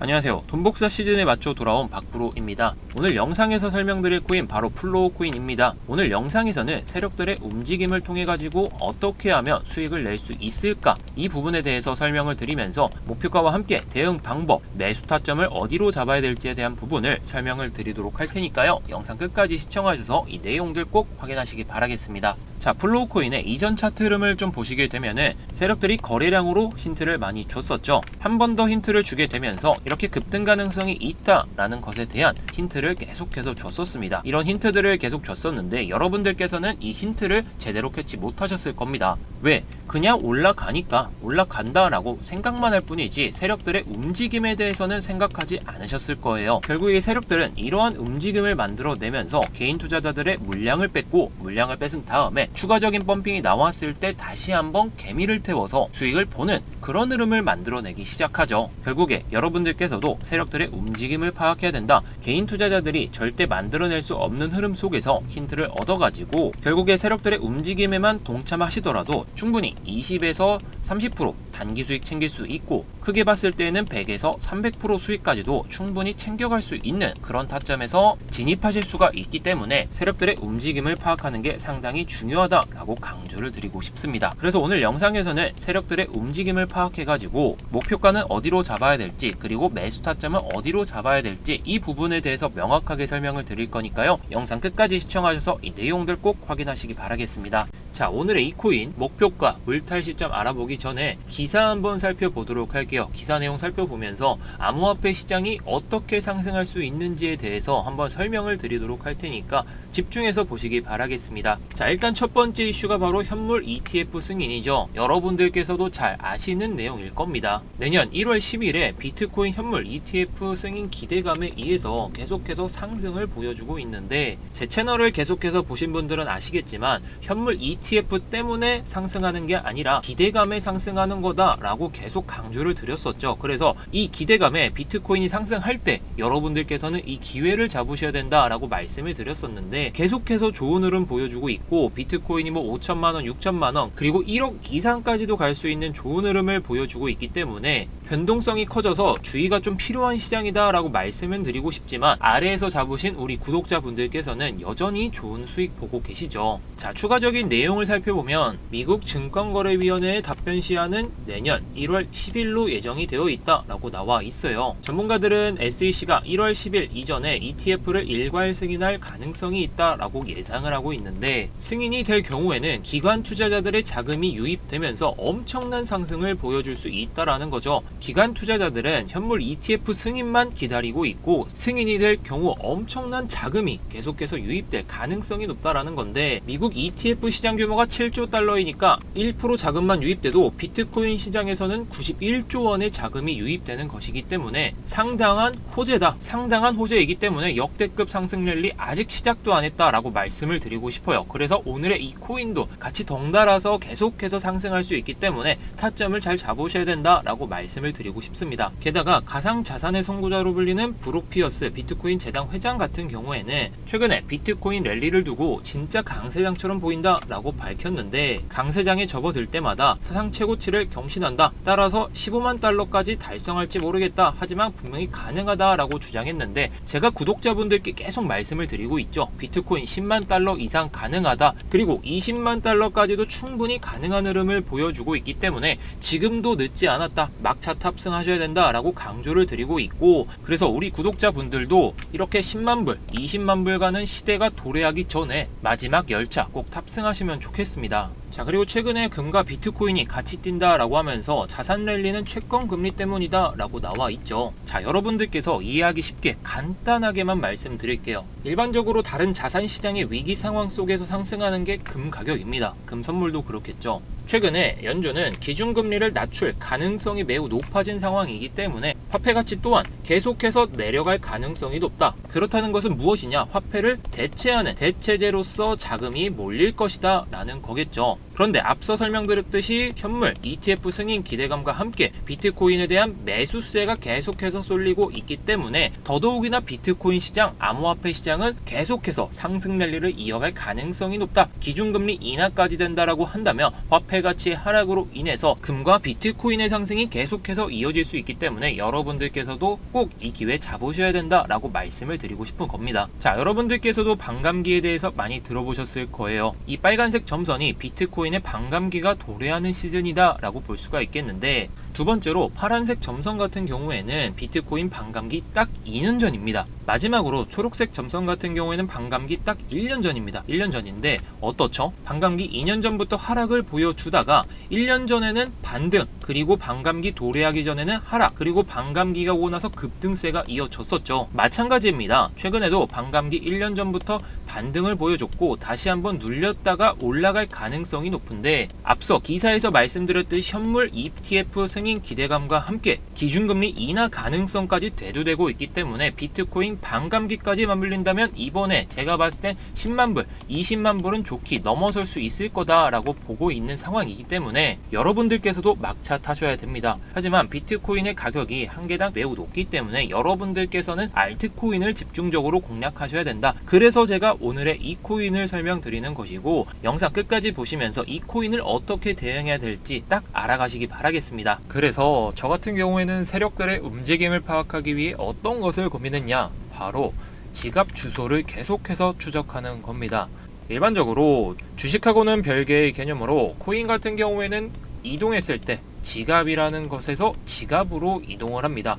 안녕하세요. 돈복사 시즌에 맞춰 돌아온 박프로입니다. 오늘 영상에서 설명드릴 코인 바로 플로우 코인입니다. 오늘 영상에서는 세력들의 움직임을 통해 가지고 어떻게 하면 수익을 낼 수 있을까 이 부분에 대해서 설명을 드리면서 목표가와 함께 대응 방법, 매수 타점을 어디로 잡아야 될지에 대한 부분을 설명을 드리도록 할 테니까요. 영상 끝까지 시청하셔서 이 내용들 꼭 확인하시기 바라겠습니다. 자, 플로우 코인의 이전 차트 흐름을 좀 보시게 되면은 세력들이 거래량으로 힌트를 많이 줬었죠. 한 번 더 힌트를 주게 되면서 이렇게 급등 가능성이 있다라는 것에 대한 힌트를 계속해서 줬었습니다. 이런 힌트들을 계속 줬었는데 여러분들께서는 이 힌트를 제대로 캐치 못하셨을 겁니다. 왜? 그냥 올라가니까 올라간다라고 생각만 할 뿐이지 세력들의 움직임에 대해서는 생각하지 않으셨을 거예요. 결국 이 세력들은 이러한 움직임을 만들어내면서 개인 투자자들의 물량을 뺐고 물량을 뺏은 다음에 추가적인 펌핑이 나왔을 때 다시 한번 개미를 태워서 수익을 보는 그런 흐름을 만들어내기 시작하죠. 결국에 여러분들께서도 세력들의 움직임을 파악해야 된다. 개인 투자자들이 절대 만들어낼 수 없는 흐름 속에서 힌트를 얻어가지고 결국에 세력들의 움직임에만 동참하시더라도 충분히 20에서 30% 단기 수익 챙길 수 있고 크게 봤을 때는 100에서 300% 수익까지도 충분히 챙겨갈 수 있는 그런 타점에서 진입하실 수가 있기 때문에 세력들의 움직임을 파악하는 게 상당히 중요하다라고 강조를 드리고 싶습니다. 그래서 오늘 영상에서는 세력들의 움직임을 파악해가지고 목표가는 어디로 잡아야 될지 그리고 매수 타점은 어디로 잡아야 될지 이 부분에 대해서 명확하게 설명을 드릴 거니까요. 영상 끝까지 시청하셔서 이 내용들 꼭 확인하시기 바라겠습니다. 자 오늘의 이 코인 목표가 물탈 시점 알아보기 전에 기사 한번 살펴보도록 할게요. 기사 내용 살펴보면서 암호화폐 시장이 어떻게 상승할 수 있는지에 대해서 한번 설명을 드리도록 할 테니까 집중해서 보시기 바라겠습니다. 자 일단 첫 번째 이슈가 바로 현물 ETF 승인이죠. 여러분들께서도 잘 아시는 내용일 겁니다. 내년 1월 10일에 비트코인 현물 ETF 승인 기대감에 의해서 계속해서 상승을 보여주고 있는데 제 채널을 계속해서 보신 분들은 아시겠지만 현물 ETF 때문에 상승하는 게 아니라 기대감에 상승하는 거다라고 계속 강조를 드렸었죠. 그래서 이 기대감에 비트코인이 상승할 때 여러분들께서는 이 기회를 잡으셔야 된다라고 말씀을 드렸었는데 계속해서 좋은 흐름 보여주고 있고 비트코인이 뭐 5천만 원, 6천만 원 그리고 1억 이상까지도 갈 수 있는 좋은 흐름을 보여주고 있기 때문에 변동성이 커져서 주의가 좀 필요한 시장이다라고 말씀을 드리고 싶지만 아래에서 잡으신 우리 구독자분들께서는 여전히 좋은 수익 보고 계시죠. 자, 추가적인 내용을 살펴보면 미국 증권거래위원회의 답변 시한은 내년 1월 10일로 예정이 되어 있다라고 나와 있어요. 전문가들은 SEC가 1월 10일 이전에 ETF를 일괄 승인할 가능성이 있다라고 예상을 하고 있는데 승인이 될 경우에는 기관 투자자들의 자금이 유입되면서 엄청난 상승을 보여줄 수 있다라는 거죠. 기관 투자자들은 현물 ETF 승인만 기다리고 있고 승인이 될 경우 엄청난 자금이 계속해서 유입될 가능성이 높다라는 건데 미국 ETF 시장 규모가 7조 달러이니까 1% 자금만 유입돼도 비트코인 시장에서는 91조 원의 자금이 유입되는 것이기 때문에 상당한 호재다. 상당한 호재이기 때문에 역대급 상승 랠리 아직 시작도 안 했다라고 말씀을 드리고 싶어요. 그래서 오늘의 이 코인도 같이 덩달아서 계속해서 상승할 수 있기 때문에 타점을 잘 잡으셔야 된다라고 말씀을 드리고 싶습니다. 게다가 가상 자산의 선구자로 불리는 브룩 피어스 비트코인 재단 회장 같은 경우에는 최근에 비트코인 랠리를 두고 진짜 강세장처럼 보인다라고 밝혔는데 강세장에 접어들 때마다 사상 최고치를 경신한다. 따라서 15만 달러까지 달성할지 모르겠다. 하지만 분명히 가능하다라고 주장했는데 제가 구독자분들께 계속 말씀을 드리고 있죠. 비트코인 10만 달러 이상 가능하다. 그리고 20만 달러까지도 충분히 가능한 흐름을 보여주고 있기 때문에 지금도 늦지 않았다. 막차 탑승하셔야 된다라고 강조를 드리고 있고 그래서 우리 구독자분들도 이렇게 10만 불, 20만 불 가는 시대가 도래하기 전에 마지막 열차 꼭 탑승하시면 좋겠습니다. 자 그리고 최근에 금과 비트코인이 같이 뛴다라고 하면서 자산 랠리는 채권 금리 때문이다라고 나와 있죠. 자 여러분들께서 이해하기 쉽게 간단하게만 말씀드릴게요. 일반적으로 다른 자산 시장의 위기 상황 속에서 상승하는 게 금 가격입니다. 금 선물도 그렇겠죠. 최근에 연준은 기준금리를 낮출 가능성이 매우 높아진 상황이기 때문에 화폐 가치 또한 계속해서 내려갈 가능성이 높다. 그렇다는 것은 무엇이냐? 화폐를 대체하는 대체제로서 자금이 몰릴 것이다 라는 거겠죠. 그런데 앞서 설명드렸듯이 현물 ETF 승인 기대감과 함께 비트코인에 대한 매수세가 계속해서 쏠리고 있기 때문에 더더욱이나 비트코인 시장, 암호화폐 시장은 계속해서 상승 랠리를 이어갈 가능성이 높다. 기준금리 인하까지 된다라고 한다면 화폐 가치의 하락으로 인해서 금과 비트코인의 상승이 계속해서 이어질 수 있기 때문에 여러분들께서도 꼭 이 기회 잡으셔야 된다라고 말씀을 드리고 싶은 겁니다. 자, 여러분들께서도 반감기에 대해서 많이 들어보셨을 거예요. 이 빨간색 점선이 비트코인의 반감기가 도래하는 시즌이다라고 볼 수가 있겠는데 두 번째로 파란색 점선 같은 경우에는 비트코인 반감기 딱 2년 전입니다. 마지막으로 초록색 점선 같은 경우에는 반감기 딱 1년 전입니다. 1년 전인데 어떻죠? 반감기 2년 전부터 하락을 보여주다가 1년 전에는 반등 그리고 반감기 도래하기 전에는 하락 그리고 반감기가 오고 나서 급등세가 이어졌었죠. 마찬가지입니다. 최근에도 반감기 1년 전부터 반등을 보여줬고 다시 한번 눌렸다가 올라갈 가능성이 높은데 앞서 기사에서 말씀드렸듯이 현물 ETF 승인 기대감과 함께 기준금리 인하 가능성까지 대두되고 있기 때문에 비트코인 반감기까지 맞물린다면 이번에 제가 봤을 땐 10만 불, 20만 불은 좋게 넘어설 수 있을 거다라고 보고 있는 상황이기 때문에 여러분들께서도 막차 타셔야 됩니다. 하지만 비트코인의 가격이 한 개당 매우 높기 때문에 여러분들께서는 알트코인을 집중적으로 공략하셔야 된다. 그래서 제가 오늘의 이 코인을 설명드리는 것이고 영상 끝까지 보시면서 이 코인을 어떻게 대응해야 될지 딱 알아가시기 바라겠습니다. 그래서 저 같은 경우에는 세력들의 움직임을 파악하기 위해 어떤 것을 고민했냐? 바로 지갑 주소를 계속해서 추적하는 겁니다. 일반적으로 주식하고는 별개의 개념으로 코인 같은 경우에는 이동했을 때 지갑이라는 것에서 지갑으로 이동을 합니다.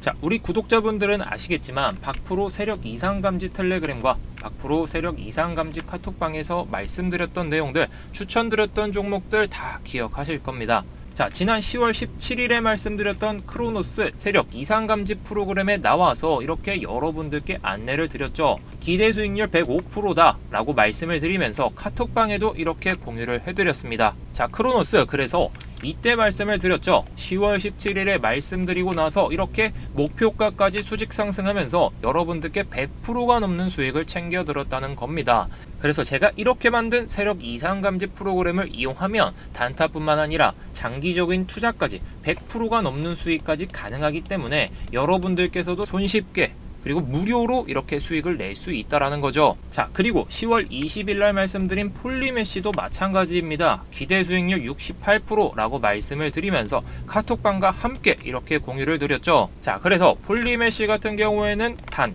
자, 우리 구독자분들은 아시겠지만 박프로 세력 이상 감지 텔레그램과 박프로 세력 이상 감지 카톡방에서 말씀드렸던 내용들, 추천드렸던 종목들 다 기억하실 겁니다. 자, 지난 10월 17일에 말씀드렸던 크로노스 세력 이상 감지 프로그램에 나와서 이렇게 여러분들께 안내를 드렸죠. 기대 수익률 105%다 라고 말씀을 드리면서 카톡방에도 이렇게 공유를 해드렸습니다. 자, 크로노스 그래서 이때 말씀을 드렸죠. 10월 17일에 말씀드리고 나서 이렇게 목표가까지 수직 상승하면서 여러분들께 100%가 넘는 수익을 챙겨 들었다는 겁니다. 그래서 제가 이렇게 만든 세력 이상 감지 프로그램을 이용하면 단타뿐만 아니라 장기적인 투자까지 100%가 넘는 수익까지 가능하기 때문에 여러분들께서도 손쉽게 그리고 무료로 이렇게 수익을 낼 수 있다라는 거죠. 자, 그리고 10월 20일 날 말씀드린 폴리메시도 마찬가지입니다. 기대 수익률 68%라고 말씀을 드리면서 카톡방과 함께 이렇게 공유를 드렸죠. 자, 그래서 폴리메시 같은 경우에는 단